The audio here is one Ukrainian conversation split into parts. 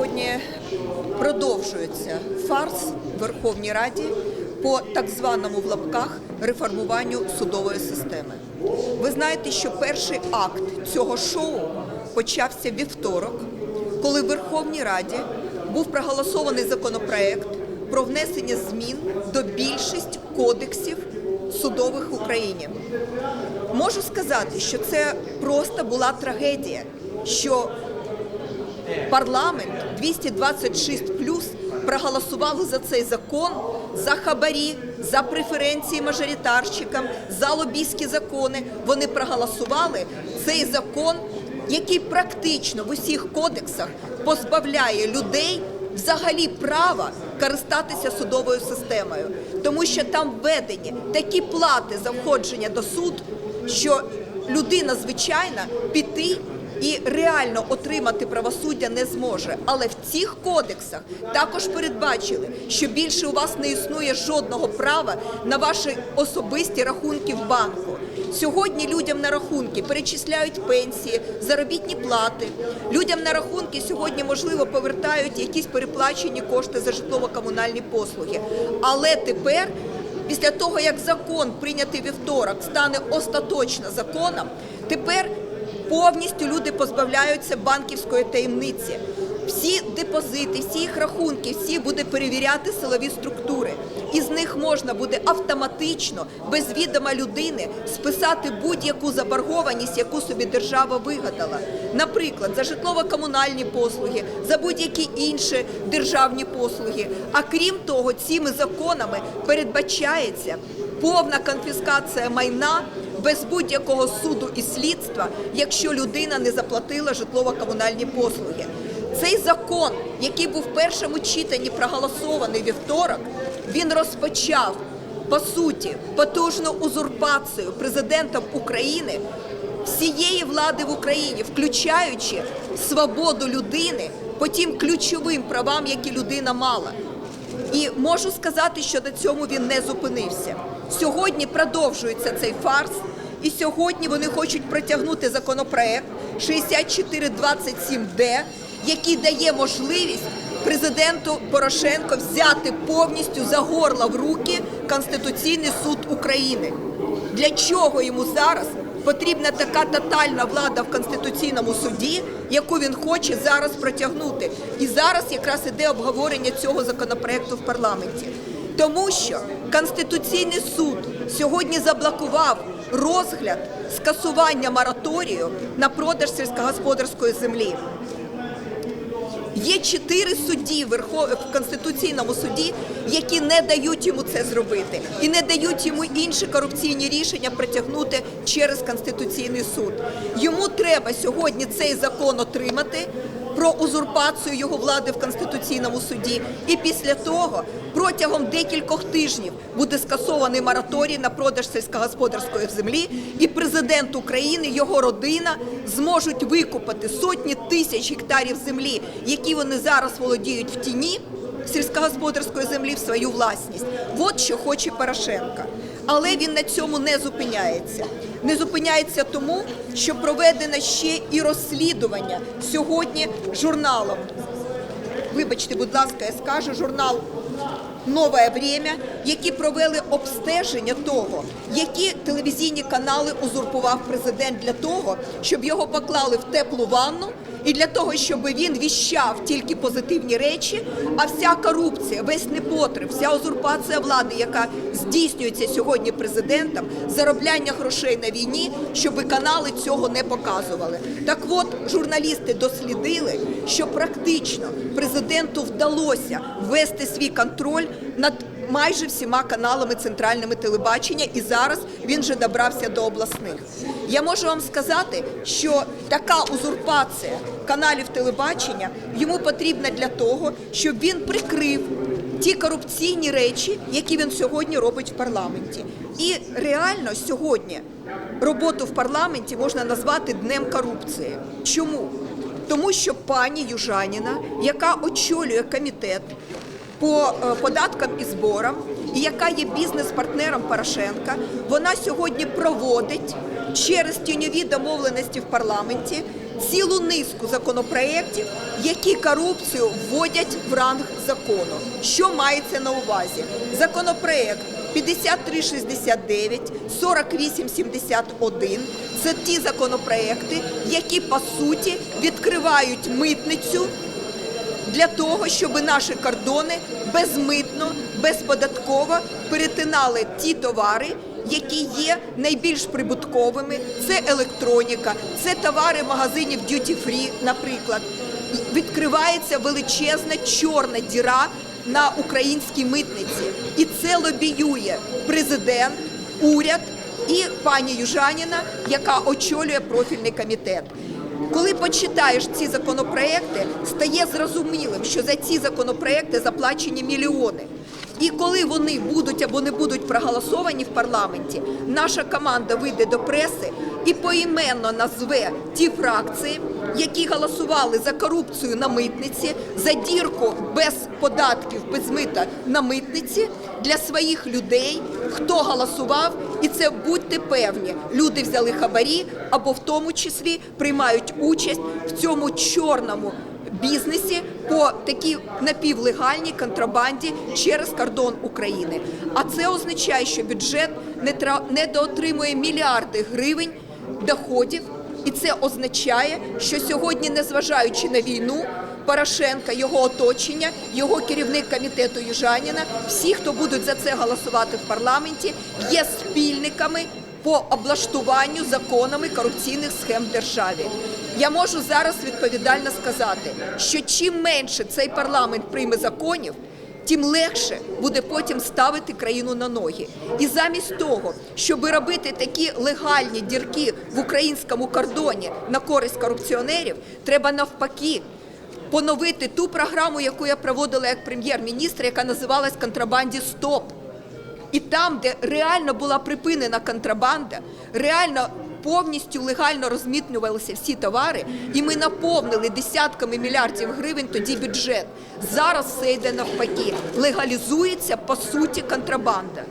сьогодні продовжується фарс в Верховній Раді по так званому в лапках реформуванню судової системи. Ви знаєте, що перший акт цього шоу почався вівторок, коли в Верховній Раді був проголосований законопроект про внесення змін до більшість кодексів судових в Україні. Можу сказати, що це просто була трагедія, що парламент 226 плюс проголосували за цей закон за хабарі, за преференції мажоритарщикам, за лобійські закони. Вони проголосували цей закон, який практично в усіх кодексах позбавляє людей взагалі права користатися судовою системою, тому що там введені такі плати за входження до суду, що людина звичайна піти і реально отримати правосуддя не зможе. Але в цих кодексах також передбачили, що більше у вас не існує жодного права на ваші особисті рахунки в банку. Сьогодні людям на рахунки перечисляють пенсії, заробітні плати. Людям на рахунки сьогодні можливо повертають якісь переплачені кошти за житлово-комунальні послуги. Але тепер після того, як закон прийнятий вівторок стане остаточно законом, тепер повністю люди позбавляються банківської таємниці. Всі депозити, всі їх рахунки, всі буде перевіряти силові структури. Із них можна буде автоматично, без відома людини, списати будь-яку заборгованість, яку собі держава вигадала. Наприклад, за житлово-комунальні послуги, за будь-які інші державні послуги. А крім того, цими законами передбачається повна конфіскація майна без будь-якого суду і слідства, якщо людина не заплатила житлово-комунальні послуги. Цей закон, який був в першому читанні проголосований вівторок, він розпочав по суті потужну узурпацію президентом України всієї влади в Україні, включаючи свободу людини по тим ключовим правам, які людина мала. І можу сказати, що на цьому він не зупинився. Сьогодні продовжується цей фарс, і сьогодні вони хочуть протягнути законопроект 6427Д, який дає можливість президенту Порошенко взяти повністю за горло в руки Конституційний суд України. Для чого йому зараз потрібна така тотальна влада в Конституційному суді, яку він хоче зараз протягнути? І зараз якраз іде обговорення цього законопроекту в парламенті. Тому що Конституційний суд сьогодні заблокував розгляд скасування мораторію на продаж сільськогосподарської землі. Є чотири судді в Конституційному суді, які не дають йому це зробити, і не дають йому інші корупційні рішення притягнути через Конституційний суд. Йому треба сьогодні цей закон отримати про узурпацію його влади в Конституційному суді. І після того протягом декількох тижнів буде скасований мораторій на продаж сільськогосподарської землі, і президент України, його родина зможуть викупити сотні тисяч гектарів землі, які вони зараз володіють в тіні сільськогосподарської землі в свою власність. От що хоче Порошенка. Але він на цьому не зупиняється. Не зупиняється тому, що проведено ще і розслідування сьогодні журналом. Вибачте, будь ласка, я скажу журнал Нове время, які провели обстеження того, які телевізійні канали узурпував президент для того, щоб його поклали в теплу ванну, і для того, щоб він віщав тільки позитивні речі, а вся корупція, весь непотреб, вся узурпація влади, яка здійснюється сьогодні президентом, заробляння грошей на війні, щоб канали цього не показували. Так от журналісти дослідили, що практично президенту вдалося ввести свій контроль над майже всіма каналами центральними телебачення, і зараз він вже добрався до обласних. Я можу вам сказати, що така узурпація каналів телебачення йому потрібна для того, щоб він прикрив ті корупційні речі, які він сьогодні робить в парламенті. І реально сьогодні роботу в парламенті можна назвати днем корупції. Чому? Тому що пані Южаніна, яка очолює комітет по е, податкам і зборам, і яка є бізнес-партнером Порошенка, вона сьогодні проводить через тіньові домовленості в парламенті цілу низку законопроєктів, які корупцію вводять в ранг закону. Що мається на увазі? Законопроєкт 5369, 4871 – це ті законопроекти, які по суті відкривають митницю для того, щоб наші кордони безмитно, безподатково перетинали ті товари, які є найбільш прибутковими. Це електроніка, це товари магазинів Duty Free, наприклад. Відкривається величезна чорна діра на українській митниці, і це лобіює президент, уряд і пані Южаніна, яка очолює профільний комітет. Коли почитаєш ці законопроекти, стає зрозумілим, що за ці законопроекти заплачені мільйони. І коли вони будуть або не будуть проголосовані в парламенті, наша команда вийде до преси і поіменно назве ті фракції, які голосували за корупцію на митниці, за дірку без податків, без мита на митниці для своїх людей, хто голосував, і це будьте певні, люди взяли хабарі або в тому числі приймають участь в цьому чорному бізнесі по такій напівлегальній контрабанді через кордон України. А це означає, що бюджет не тра- недоотримує мільярди гривень доходів, і це означає, що сьогодні, незважаючи на війну, Порошенка, його оточення, його керівник комітету Южаніна, всі, хто будуть за це голосувати в парламенті, є спільниками по облаштуванню законами корупційних схем в державі. Я можу зараз відповідально сказати, що чим менше цей парламент прийме законів, тим легше буде потім ставити країну на ноги. І замість того, щоб робити такі легальні дірки в українському кордоні на користь корупціонерів, треба навпаки поновити ту програму, яку я проводила як прем'єр-міністр, яка називалась Контрабанді СТОП. І там, де реально була припинена контрабанда, реально повністю легально розмітнювалися всі товари, і ми наповнили десятками мільярдів гривень тоді бюджет. Зараз все йде навпаки. Легалізується по суті контрабанда.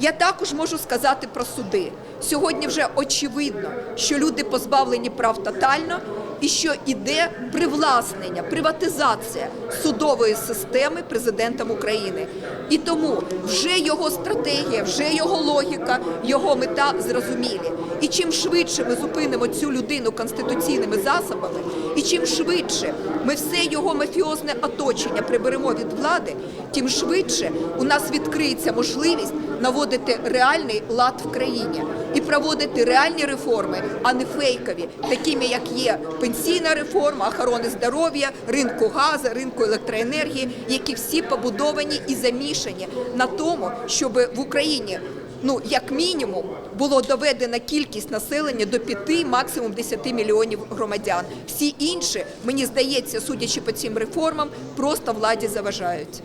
Я також можу сказати про суди. Сьогодні вже очевидно, що люди позбавлені прав тотально і що іде привласнення, приватизація судової системи президентом України. І тому вже його стратегія, вже його логіка, його мета зрозумілі. І чим швидше ми зупинимо цю людину конституційними засобами, і чим швидше ми все його мафіозне оточення приберемо від влади, тим швидше у нас відкриється можливість наводити реальний лад в країні і проводити реальні реформи, а не фейкові, такими як є пенсійна реформа, охорони здоров'я, ринку газу, ринку електроенергії, які всі побудовані і замішані на тому, щоб в Україні. Ну, як мінімум, було доведена кількість населення до 5, максимум 10 мільйонів громадян. Всі інші, мені здається, судячи по цим реформам, просто владі заважають.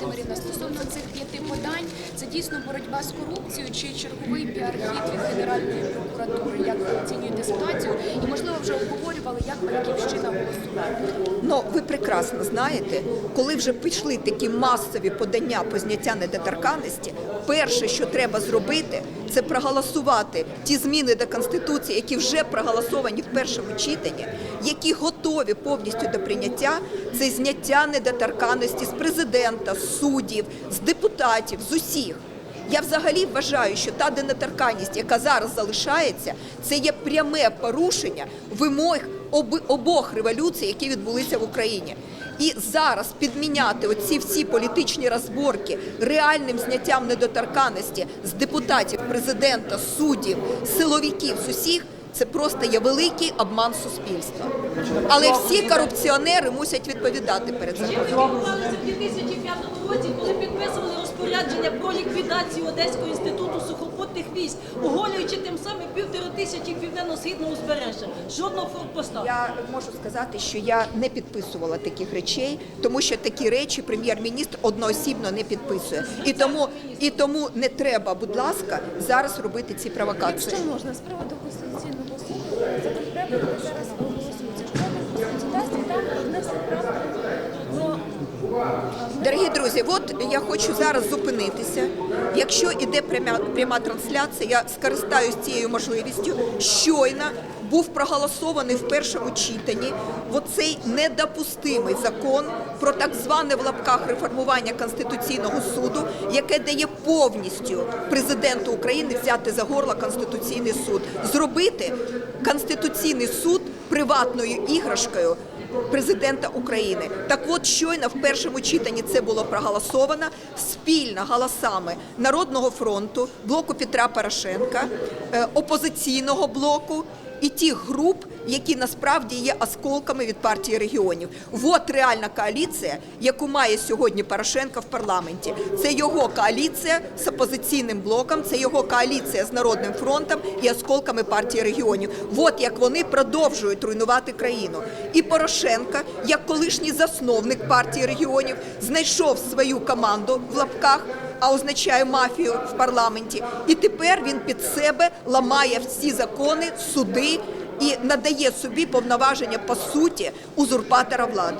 Володимирівна, стосовно цих п'яти подань, це дійсно боротьба з корупцією чи черговий піар-хід від Генеральної прокуратури? Як ви оцінюєте ситуацію? І можливо вже обговорювали, як батьківщина голосувала? Ну, ви прекрасно знаєте, коли вже пішли такі масові подання по зняття недоторканності, перше, що треба зробити, це проголосувати ті зміни до конституції, які вже проголосовані в першому читанні, які готові повністю до прийняття. Це зняття недоторканності з президента, з суддів, з депутатів, з усіх. Я взагалі вважаю, що та недоторканність, яка зараз залишається, це є пряме порушення вимог обох революцій, які відбулися в Україні. І зараз підміняти оці всі політичні розборки реальним зняттям недоторканності з депутатів, президента, суддів, силовиків, з усіх. Це просто є великий обман суспільства. Але всі корупціонери мусять відповідати перед законом. Розпорядження про ліквідацію Одеського інституту сухопутних військ, оголюючи тим самим півтори тисячі південно-східного узбережжя. Жодного форпоста. Я можу сказати, що я не підписувала таких речей, тому що такі речі прем'єр-міністр одноосібно не підписує. І тому, і тому не треба, будь ласка, зараз робити ці провокації. Якщо можна, з приводу Конституційного суду, законопроект, зараз Дорогі друзі, от я хочу зараз зупинитися. Якщо іде пряма, пряма трансляція, я скористаюсь цією можливістю щойно був проголосований в першому читанні оцей недопустимий закон про так зване в лапках реформування Конституційного суду, яке дає повністю президенту України взяти за горло Конституційний суд, зробити Конституційний суд приватною іграшкою президента України. Так от щойно в першому читанні це було проголосовано спільно голосами Народного фронту, блоку Петра Порошенка, е, опозиційного блоку і тих груп, які насправді є осколками від партії регіонів. От реальна коаліція, яку має сьогодні Порошенко в парламенті. Це його коаліція з опозиційним блоком, це його коаліція з Народним фронтом і осколками партії регіонів. От як вони продовжують руйнувати країну. І Порошенко, як колишній засновник партії регіонів, знайшов свою команду в лапках а означає мафію в парламенті. І тепер він під себе ламає всі закони, суди і надає собі повноваження по суті узурпатора влади.